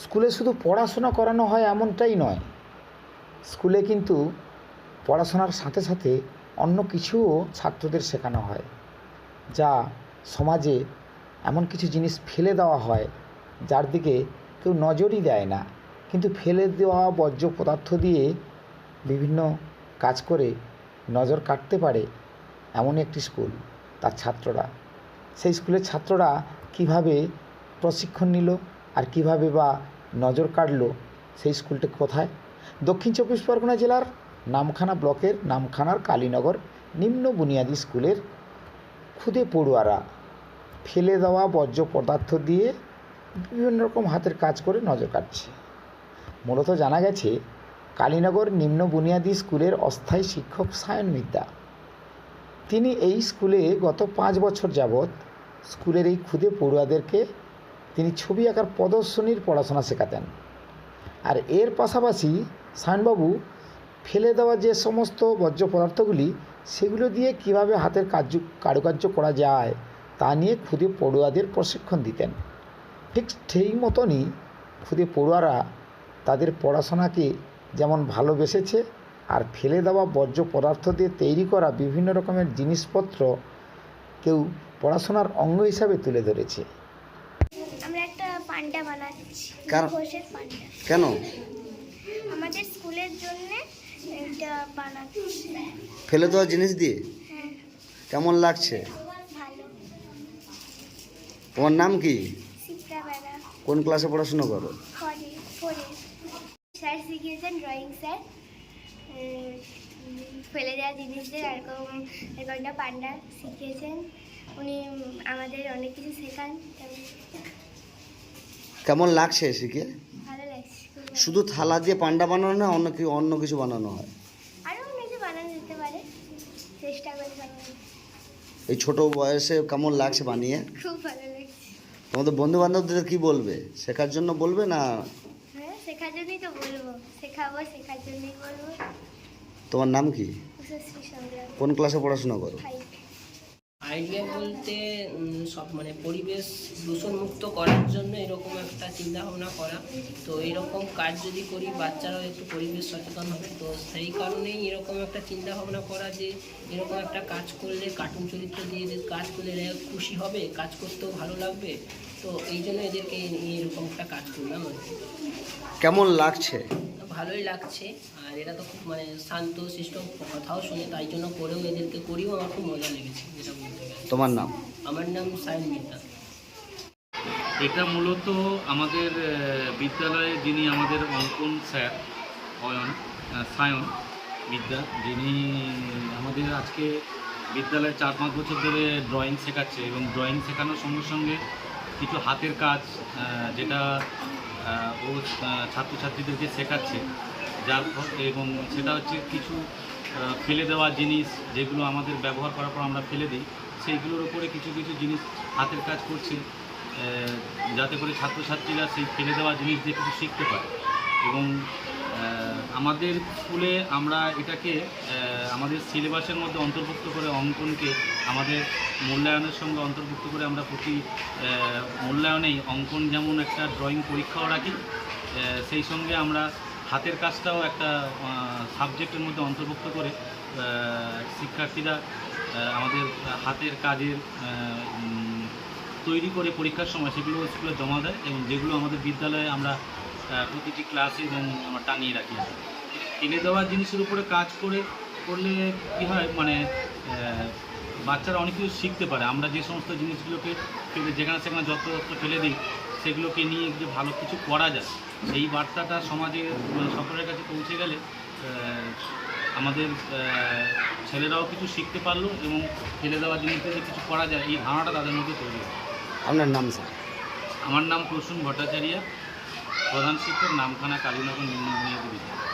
স্কুলে শুধু পড়াশোনা করানো হয় এমনটাই নয়। স্কুলে কিন্তু পড়াশোনার সাথে সাথে অন্য কিছুও ছাত্রদের শেখানো হয়, যা সমাজে এমন কিছু জিনিস ফেলে দেওয়া হয়, যার দিকে কেউ নজরই দেয় না। কিন্তু ফেলে দেওয়া বর্জ্য পদার্থ দিয়ে বিভিন্ন কাজ করে নজর কাটতে পারে এমন একটি স্কুল তার ছাত্ররা। সেই স্কুলের ছাত্ররা কীভাবে প্রশিক্ষণ নিল আর কীভাবে বা নজর কাটলো সেই স্কুলটা কোথায়? দক্ষিণ চব্বিশ পরগনা জেলার নামখানা ব্লকের নামখানার কালীনগর নিম্ন বুনিয়াদী স্কুলের খুদে পড়ুয়ারা ফেলে দেওয়া বর্জ্য পদার্থ দিয়ে বিভিন্ন রকম হাতের কাজ করে নজর কাটছে মূলত জানা গেছে, কালীনগর নিম্ন বুনিয়াদী স্কুলের অস্থায়ী শিক্ষক সায়ন মিদ্যা। তিনি এই স্কুলে গত পাঁচ বছর যাবৎ স্কুলের এই ক্ষুদে পড়ুয়াদেরকে তিনি ছবি আঁকার প্রদর্শনীর পড়াশোনা শেখাতেন। আর এর পাশাপাশি সায়নবাবু ফেলে দেওয়া যে সমস্ত বর্জ্য পদার্থগুলি, সেগুলো দিয়ে কীভাবে হাতের কার্য, কারুকার্য করা যায়, তা নিয়ে ক্ষুদে পড়ুয়াদের প্রশিক্ষণ দিতেন। ঠিক সেই মতনই ক্ষুদে পড়ুয়ারা তাদের পড়াশোনাকে যেমন ভালোবেসেছে, আর ফেলে দেওয়া বর্জ্য পদার্থ দিয়ে তৈরি করা বিভিন্ন রকমের জিনিসপত্র কেউ পড়াশোনার অঙ্গ হিসাবে তুলে ধরেছে। আমরা একটা পান্ডা বানাচ্ছি ঘোষের পান্ডা। কেন? আমাদের স্কুলের জন্য এটা বানাচ্ছি। ফেলে দেওয়া জিনিস দিয়ে? হ্যাঁ। কেমন লাগছে? ভালো। তোমার নাম কি? কোন ক্লাসে পড়াশোনা করো? স্যার শিখিয়েছেন ড্রয়িং স্যার। ফেলে দেওয়া জিনিসদের এরকম এরকমটা পান্ডা শিখিয়েছেন। উনি আমাদের অনেক কিছু শেখান। কেমন লাগছে শিখে। শুধু থালা দিয়ে পান্ডা বানানো না অন্য কি অন্য কিছু বানানো হয়? এই ছোট বয়সে কেমন লাগছে বানিয়ে? তোমাদের বন্ধু বান্ধবদের কি বলবে? শেখার জন্য বলবে না? হ্যাঁ শেখার জন্যই তো বলব। শেখাবো শেখার জন্যই বলব। তোমার নাম কি? কোন ক্লাসে পড়াশোনা করো? আইডিয়া বলতে সব মানে পরিবেশ দূষণমুক্ত করার জন্য এরকম একটা চিন্তা ভাবনা করা। তো এরকম কাজ যদি করি, বাচ্চারাও একটু পরিবেশ সচেতন হবে। তো সেই কারণেই এরকম একটা চিন্তা ভাবনা করা যে, এরকম একটা কাজ করলে কার্টুন চরিত্র দিয়ে এদের কাজ করলে এরা খুশি হবে, কাজ করতেও ভালো লাগবে। তো এই জন্য এদেরকে এরকম একটা কাজ করলাম আর কেমন লাগছে? ভালোই লাগছে। আর এরা তো খুব মানে শান্ত শিষ্ট কথাও শুনে তাই জন্য করেও এদেরকে করিও আমার খুব মজা লেগেছে যেটা বলতে গেলে। তোমার নাম? আমার নাম সায়ন মিত্রা। এটা মূলত আমাদের বিদ্যালয়ে যিনি আমাদের অঙ্কন স্যার অয়ন সায়ন বিদ্যা যিনি আমাদের আজকে বিদ্যালয়ে চার পাঁচ বছর ধরে ড্রয়িং শেখাচ্ছে এবং ড্রয়িং শেখানোর সঙ্গে সঙ্গে কিছু হাতের কাজ যেটা ও ছাত্রছাত্রীদেরকে শেখাচ্ছে, যার এবং সেটা হচ্ছে কিছু ফেলে দেওয়া জিনিস যেগুলো আমাদের ব্যবহার করার পর আমরা ফেলে দিই, সেইগুলোর উপরে কিছু কিছু জিনিস হাতের কাজ করছে যাতে করে ছাত্রছাত্রীরা সেই ফেলে দেওয়া জিনিস দিয়ে কিছু শিখতে পারে। এবং আমাদের স্কুলে আমরা এটাকে আমাদের সিলেবাসের মধ্যে অন্তর্ভুক্ত করে অঙ্কনকে আমাদের মূল্যায়নের সঙ্গে অন্তর্ভুক্ত করে আমরা প্রতি মূল্যায়নেই অঙ্কন যেমন একটা ড্রয়িং পরীক্ষাও রাখি সেই সঙ্গে আমরা হাতের কাজটাও একটা সাবজেক্টের মধ্যে অন্তর্ভুক্ত করে শিক্ষার্থীরা আমাদের হাতের কাজের তৈরি করে পরীক্ষার সময় সেগুলো স্কুলে জমা দেয় এবং যেগুলো আমাদের বিদ্যালয়ে আমরা প্রতিটি ক্লাসে এবং আমরা টাঙিয়ে রাখি। এনে দেওয়া জিনিসের উপরে কাজ করে করলে কী হয় মানে বাচ্চারা অনেক কিছু শিখতে পারে। আমরা যে সমস্ত জিনিসগুলোকে ফেলে যেখানে সেখানে যত যত ফেলে দিই সেগুলোকে নিয়ে যে ভালো কিছু করা যায় সেই বার্তাটা সমাজে মানে সকলের কাছে পৌঁছে গেলে আমাদের ছেলেরাও কিছু শিখতে পারল এবং ফেলে দেওয়া জিনিস যে কিছু করা যায় এই ধারণাটা তাদের মধ্যে তৈরি হয় আপনার নাম স্যার? আমার নাম প্রসূন ভট্টাচার্য প্রধান শিক্ষক নামখানা কালীনগর নিম্ন বুনিয়াদী বিদ্যালয়